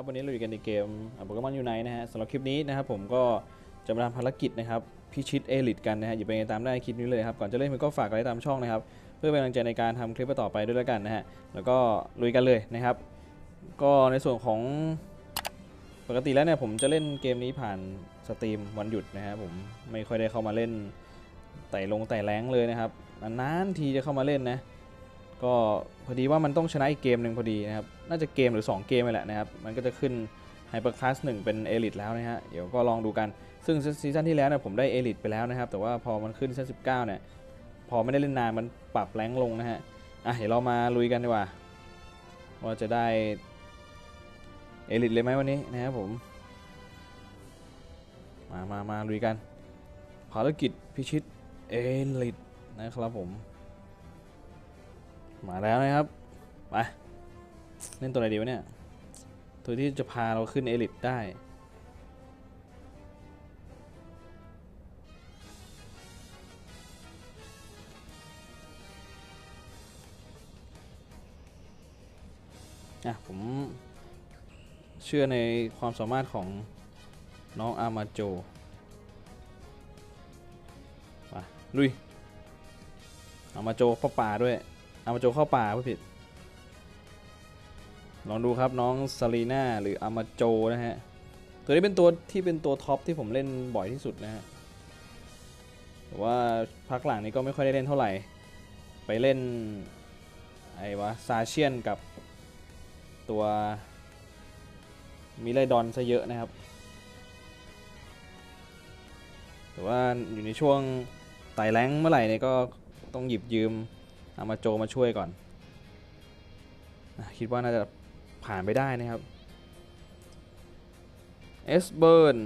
นะครับวันนี้เราอยู่กันในเกมโปเกมอนยูไนนะฮะสำหรับคลิปนี้นะครับผมก็จะมาทำภารกิจนะครับพิชิตเอลิทกันนะฮะอย่าไปตามได้คลิปนี้เลยครับก่อนจะเล่นมันก็ฝากกดไลค์ตามช่องนะครับเพื่อเป็นกำลังใจในการทำคลิปต่อไปด้วยแล้วกันนะฮะแล้วก็ลุยกันเลยนะครับ ก็ในส่วนของปกติแล้วเนี่ยผมจะเล่นเกมนี้ผ่านสตรีมวันหยุดนะฮะผมไม่ค่อยได้เข้ามาเล่นไต่ลงไต่แรงเลยนะครับนานทีจะเข้ามาเล่นนะ ก็พอดีว่ามันต้องชนะอีกเกมหนึ่งพอดีนะครับ น่าจะเกมหรือ 2 เกมไปแหละนะครับ มันก็จะขึ้นไฮเปอร์คลาสหนึ่งเป็นเอลิทแล้วนะฮะ เดี๋ยวก็ลองดูกัน ซึ่งซีซั่นที่แล้วเนี่ยผมได้เอลิทไปแล้วนะครับ แต่ว่าพอมันขึ้นซีซั่น19เนี่ย พอไม่ได้เล่นนานมันปรับแรงลงนะฮะ อะเดี๋ยวเรามาลุยกันดีกว่า ว่าจะได้เอลิทเลยไหมวันนี้นะครับผม มามามาลุยกัน ภารกิจพิชิตเอลิทนะครับผม มาแล้วนะครับ ไป เล่นตัวอะไรดีวะเนี่ย ตัวที่จะพาเราขึ้นเอลิทได้ อะ ผมเชื่อในความสามารถของน้องอามาโจมาลุยอามาโจเข้าป่าด้วย อามาโจเข้าป่าผู้ผิด ลองดูครับน้องซารีนาหรืออามาโจนะฮะ ตัวนี้เป็นตัวที่เป็นตัวท็อปที่ผมเล่นบ่อยที่สุดนะฮะแต่ว่าพักหลังนี้ก็ไม่ค่อยได้เล่นเท่าไหร่ ไปเล่นไอ้วะซาเชียนกับตัวมิเลดอนซะเยอะนะครับ แต่ว่าอยู่ในช่วงไต่แรงเมื่อไหร่เนี่ยก็ต้องหยิบยืม เอามาโจมาช่วยก่อนคิดว่าน่าจะผ่านไปได้นะครับเอสเบิร์น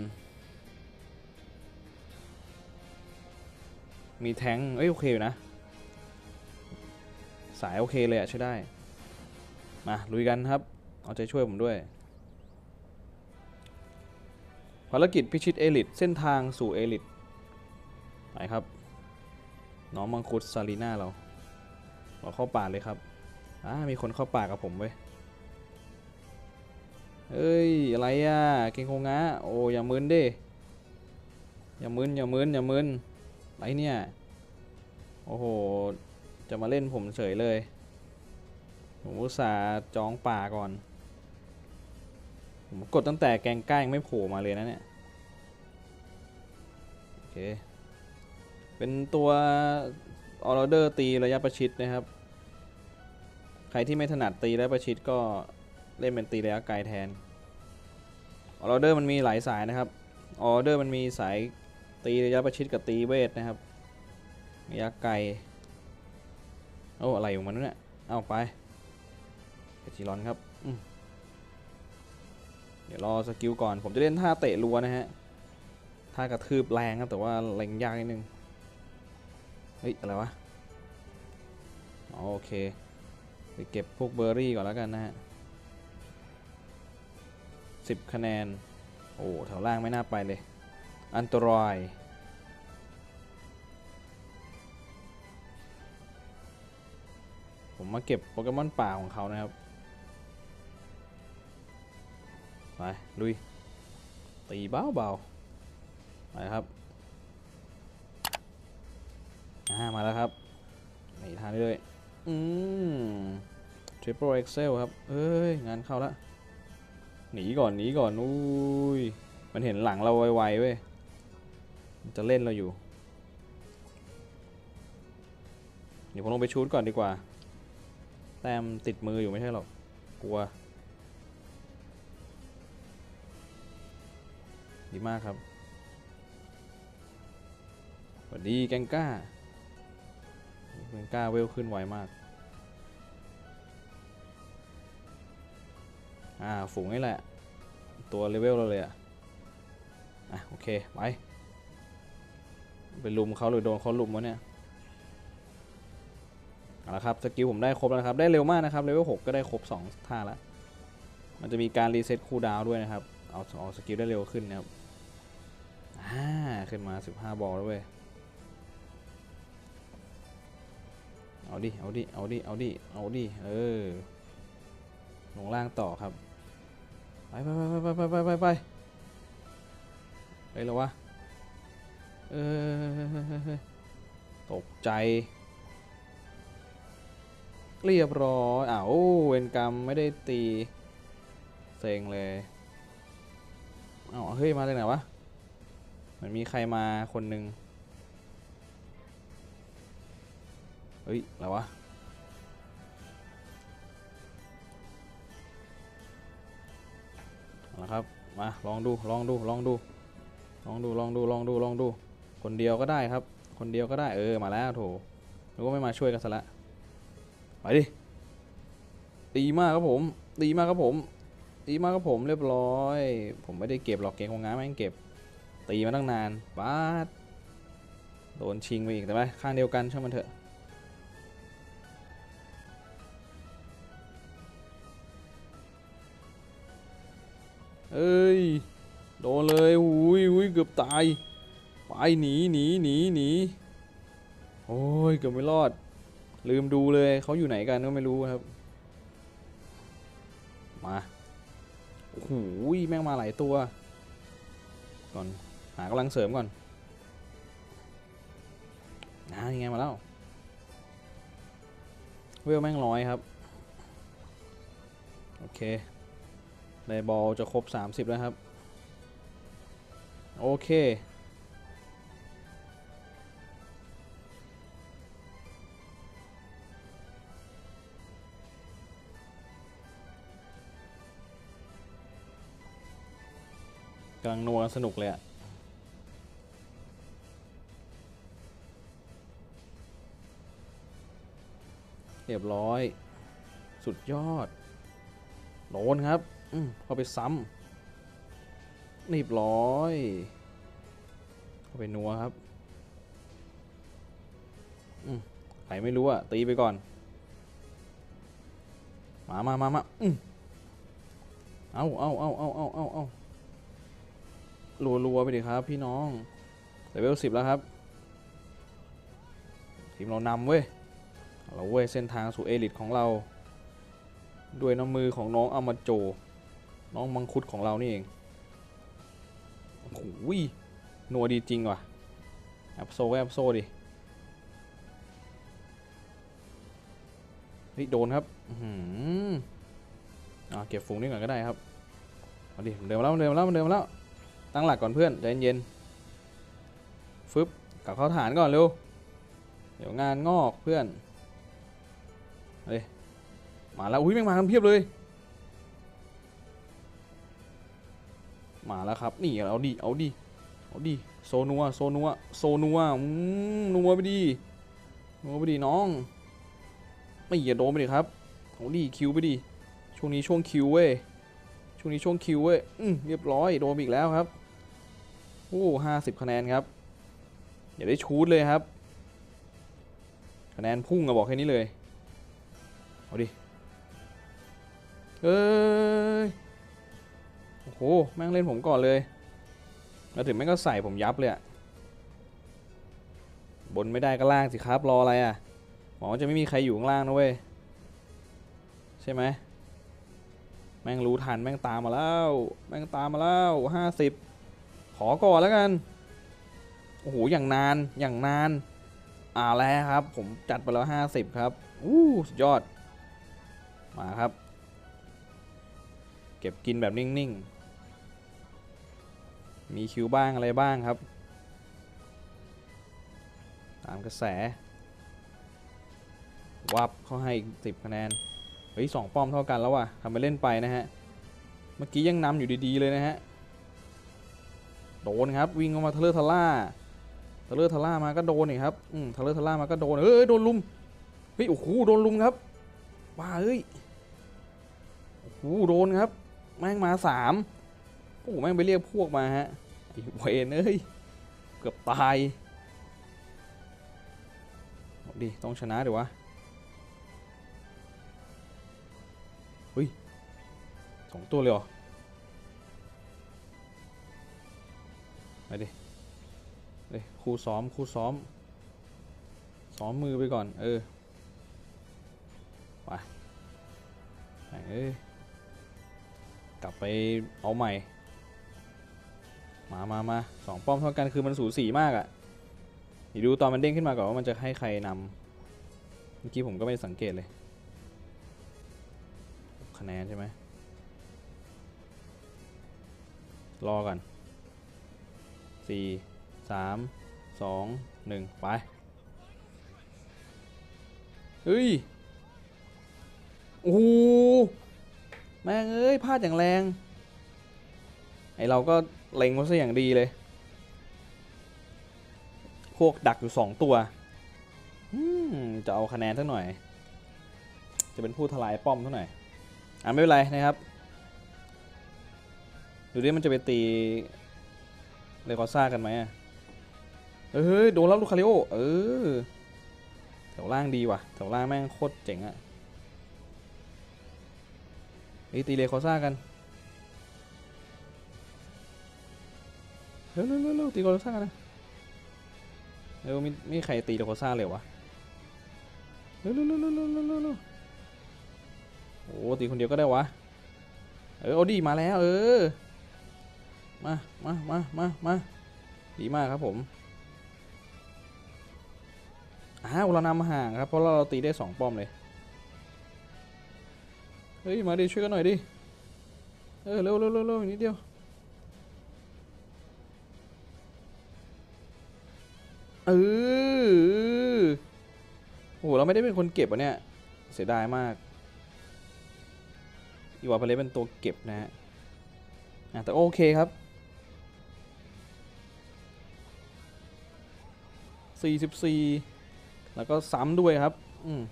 มีแทงเอ้ยโอเคอยู่นะ สายโอเคเลยอะใช้ได้ มาลุยกันครับ เอาใจช่วยผมด้วยภารกิจพิชิตเอลิทเส้นทางสู่เอลิทไปครับ น้องมังคุดซาลีน่าเรา เราเข้าป่าเลยครับอ่ามีคนเข้าป่ากับผมเว้ยเอ้ยอะไรอะเก่งโคงะโอ้อย่ามึนดิอย่ามึนอย่ามึนอย่ามึนอะไรเนี่ยโอ้โหจะมาเล่นผมเฉยเลยผมอุตส่าห์จองป่าก่อน ผมกดตั้งแต่แกงก้ายังไม่โผล่มาเลยนะเนี่ย โอเค เป็นตัว ออร์เดอร์ตีระยะประชิดนะครับ ใครที่ไม่ถนัดตีระยะประชิดก็เล่นเป็นตีระยะไกลแทนออร์เดอร์มันมีหลายสายนะครับออร์เดอร์มันมีสายตีระยะประชิดกับตีเวทนะครับระยะไกลโอ้อะไรของมันเนี่ยเอาไปเอจิรอนครับเดี๋ยวรอสกิลก่อนผมจะเล่นท่าเตะรัวนะฮะท่ากระทืบแรงครับแต่ว่าแรงยากนิดนึง ฮ้ย อะไรวะอ๋อโอเค ไปเก็บพวกเบอร์รี่ก่อนแล้วกันนะฮะสิบคะแนน โอ้แถวล่างไม่น่าไปเลย อันตรายผมมาเก็บโปเกมอนป่าของเขานะครับ ไป ลุย ตีเบาๆไปครับ มาแล้วครับหนีทางได้เลย อืม Triple Excel ครับ เอ้ย งานเข้าล้วหนีก่อน หนีก่อน อุ้ย มันเห็นหลังเราไวๆเว้ย จะเล่นเราอยู่ เดี๋ยวผมลงไปชูดก่อนดีกว่า แต้มติดมืออยู่ไม่ใช่หรอก กลัว ดีมากครับสวัสดีแกงก้า แกงก้าเวลขึ้นไวมากอ่าฝูงนี่แหละ ตัวเลเวลเราเลยอะอะโอเคไปไปลุมเขาหรือโดนเขาลุมวะเนี่ยเอาละครับสกิลผมได้ครบแล้วครับได้เร็วมากนะครับเลเวล6ก็ได้ครบ 2 ท่าแล้วมันจะมีการรีเซ็ตคูลดาวด้วยนะครับ เอาเอาสกิลได้เร็วขึ้นนะครับอ่าขึ้นมา 15 บอลแล้วเว้ย เอาดิ เอาดิ เอาดิ เอาดิ เอาดิ เออ ลงล่างต่อครับ ไปไปไปไปไปไปไปไปไปเฮ้ยแล้ววะ เออ ตกใจ เรียบร้อยอ้าวเวนกรรมไม่ได้ตี เซ็งเลยอ้าวเฮ้ย มาจากไหนวะเหมันมีใครมาคนหนึ่ง เฮ้ย อะไรวะเอาละครับ มา ลองดู ลองดู ลองดู ลองดู ลองดู ลองดู ลองดู คนเดียวก็ได้ครับ คนเดียวก็ได้ เออ มาแล้วโถหรือว่าไม่มาช่วยกันซะละ ไปดิ ดีมากครับผม ดีมากครับผม ดีมากครับผม เรียบร้อย ผมไม่ได้เก็บหรอกเกงของงานแม่งเก็บ ตีมาตั้งนานบาดโดนชิงไปอีกแต่ว่าข้างเดียวกันช่างมันเถอะ เอ้ย โดนเลยอุ้ยอุ้ยเกือบตาย ไปหนีหนีหนีหนีโอ้ยเกือบไม่รอด ลืมดูเลยเขาอยู่ไหนกันก็ไม่รู้ครับ มาโอ้โหแม่งมาหลายตัว ก่อนหากำลังเสริมก่อนนะยังไงมาแล้วเวลแม่งร้อยครับ โอเค ได้บอลจะครบ 30 แล้วครับ โอเค กำลังนัวสนุกเลยอะเรียบร้อย สุดยอดโดนครับ เข้าไปซ้ำเรียบร้อย เข้าไปนัวครับอืมใครไม่รู้อะตีไปก่อน มามามามาอืมเอาเอาเอาเอาเอาเอาเอารัวรัวไปดิครับ พี่น้องเลเวลสิบแล้วครับ ทีมเรานำเว้ยเอาเราเว้ยเส้นทางสู่เอลิทของเรา ด้วยน้ำมือของน้องอามาโจ น้องมังคุดของเรานี่เองโอ้โหนัวดีจริงว่ะแอปโซก็แอปโซดิเฮ้ยโดนครับอื้มอ่าเก็บฝูงนี่ก่อนก็ได้ครับมาดิเดินมาแล้วเดินมาแล้วเดินมาแล้ว ตั้งหลักก่อนเพื่อนใจเย็นๆฟึบกลับเข้าฐานก่อนเร็ว เดี๋ยวงานงอกเพื่อนเฮ้ยมาแล้ว อุ้ยแม่งมากันเพียบเลย มาแล้วครับ นี่เอาดิเอาดิเอาดิโซนัวโซนัวโซนัวอืมนัวไปดินัวไปดิน้อง ไม่อย่าโดนไปดิครับเอาดิคิวไปดิช่วงนี้ช่วงคิวเว้ยช่วงนี้ช่วงคิวเว้ยอืมเรียบร้อยโดนอีกแล้วครับโอ้ห้าสิบคะแนนครับอย่าได้ชูดเลยครับ คะแนนพุ่งอะบอกแค่นี้เลยเอาดิเอ้ย โอ้โหแม่งเล่นผมก่อนเลยแล้วถึงแม่งก็ใส่ผมยับเลยอะบนไม่ได้ก็ล่างสิครับรออะไรอะหวังว่าจะไม่มีใครอยู่ข้างล่างนะเว้ยใช่ไหมแม่งรู้ทันแม่งตามมาแล้วแม่งตามมาแล้วห้าสิบขอก่อนแล้วกันโอ้โหอย่างนานอย่างนานอ่าแล้วครับ ผมจัดไปแล้วห้าสิบครับอู้สุดยอดมาครับ เก็บกินแบบนิ่ง ๆ มีคิวบ้างอะไรบ้างครับ ตามกระแส วับเขาให้สิบคะแนน เฮ้ยสองป้อมเท่ากันแล้วว่ะทำไปเล่นไปนะฮะ เมื่อกี้ยังนำอยู่ดีๆเลยนะฮะ โดนครับ วิ่งออกมาทะเลทะล่าทะเลทะล่ามาก็โดนอีกครับอืมทะเลทะล่ามาก็โดนเอ้ยโดนลุมเฮ้ยโอ้โหโดนลุมครับว้าเอ้ยโอ้โหโดนครับ แม่งมาสาม โอ้แม่งไปเรียกพวกมาฮะไอ้เวนเอ้ย เกือบตายเอาดิต้องชนะดิวะเฮ้ยสองตัวเลยเหรอไปดิเฮ้ยครูซ้อมครูซ้อม ซ้อมมือไปก่อน เออ ไปเอ้ยกลับไปเอาใหม่ มามามาสองป้อมเท่ากันคือมันสูสีมากอะ่ะเดี๋ยวดูตอนมันเด้งขึ้นมาก่อนว่ามันจะให้ใครนำเมื่อกี้ผมก็ไม่สังเกตเลยคะแนนใช่ไหมรอก่อนสี่สามสองหนึ่งไปเฮ้ยโอ้โหแม่งเอ้ยพลาดอย่างแรง ไอเราก็ เล็งมันซะอย่างดีเลยพวกดักอยู่สองตัวจะเอาคะแนนสักหน่อย จะเป็นผู้ทลายป้อมเท่าหน่อยอะไม่เป็นไรนะครับดูดิมันจะไปตีเลกอซ่ากันไหมเฮ้ยโดนแล้วลูกคาริโอเออแถวล่างดีว่ะแถวล่างแม่งโคตรเจ๋งอะเฮ้ยตีเลคอซ่ากัน เร็วเร็วเร็วตีโกโรซ่ากันนะเร็วมีมีใครตีโกโรซ่าเลยวะเร็วเร็วเร็วเร็วโอ้ตีคนเดียวก็ได้วะเออดีมาแล้วเออมามามามามาดีมากครับผมอ้าวเรานำห่างครับ เพราะเราตีได้สองป้อมเลย เฮ้ย มาดิช่วยกันหน่อยดิ เออเร็วเร็วเร็วนิดเดียว เออโอ้โห เราไม่ได้เป็นคนเก็บอะเนี่ย เสียดายมาก อีวาเลสเป็นตัวเก็บนะฮะแต่โอเคครับ44 แล้วก็ซ้ำด้วยครับ อืม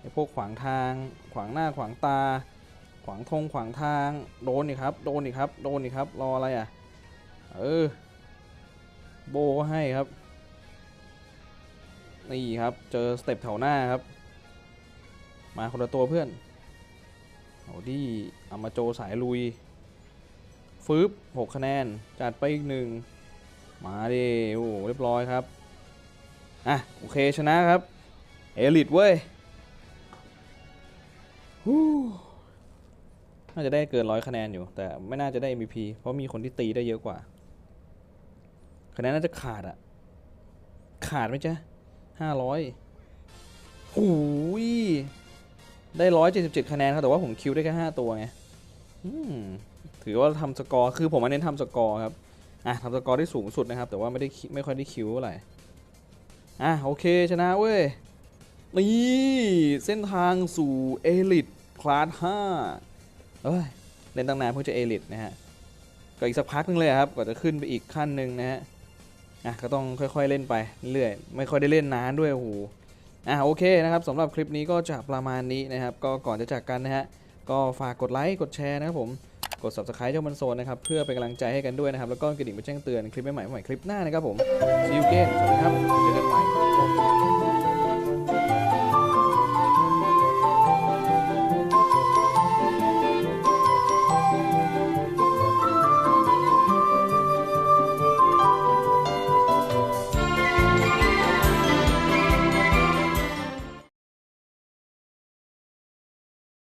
ไอพวกขวางทาง ขวางหน้าขวางตา ขวางธงขวางทาง โดนอีกครับ โดนอีกครับ โดนอีกครับ รออะไรอะ เออ โบให้ครับ นี่ครับ เจอสเต็ปแถวหน้าครับ มาคนละตัวเพื่อนเอาดิอามาโจสายลุย ฟืบหกคะแนน จัดไปอีกหนึ่ง มาดิโอ้เรียบร้อยครับ อะ โอเคชนะครับ เอลิทเว้ยฮู้น่าจะได้เกินร้อยคะแนนอยู่ แต่ไม่น่าจะได้ MVP เพราะมีคนที่ตีได้เยอะกว่า คะแนนน่าจะขาดอะขาดไหมจ๊ะ ห้าร้อยหูยได้ร้อยเจ็ดสิบเจ็ดคะแนนครับ แต่ว่าผมคิวได้แค่ห้าตัวไงถือว่าทำสกอร์ คือผมมาเน้นทำสกอร์ครับ อะทำสกอร์ได้สูงสุดนะครับ แต่ว่าไม่ได้ไม่ค่อยได้คิวเท่าไหร่ อะโอเคชนะเว้ย นี่ เส้นทางสู่เอลิทคลาส5เอ้ย เล่นตั้งนานเพิ่งจะเอลิทนะฮะ ก็อีกสักพักนึงเลยครับกว่าจะขึ้นไปอีกขั้นหนึ่งนะฮะ อะก็ต้องค่อยๆเล่นไปเรื่อยไม่ค่อยได้เล่นนานด้วยโอ้โหอะโอเคนะครับสำหรับคลิปนี้ก็จะประมาณนี้นะครับ ก็ก่อนจะจากกันนะฮะก็ฝากกดไลค์กดแชร์นะครับผมกด subscribe เจ้ามันโซนนะครับ เพื่อเป็นกำลังใจให้กันด้วยนะครับ แล้วก็กระดิ่งไปแจ้งเตือนคลิปใหม่ๆใหม่ๆคลิปหน้านะครับผม see you again สวัสดีครับเจอกันใหม่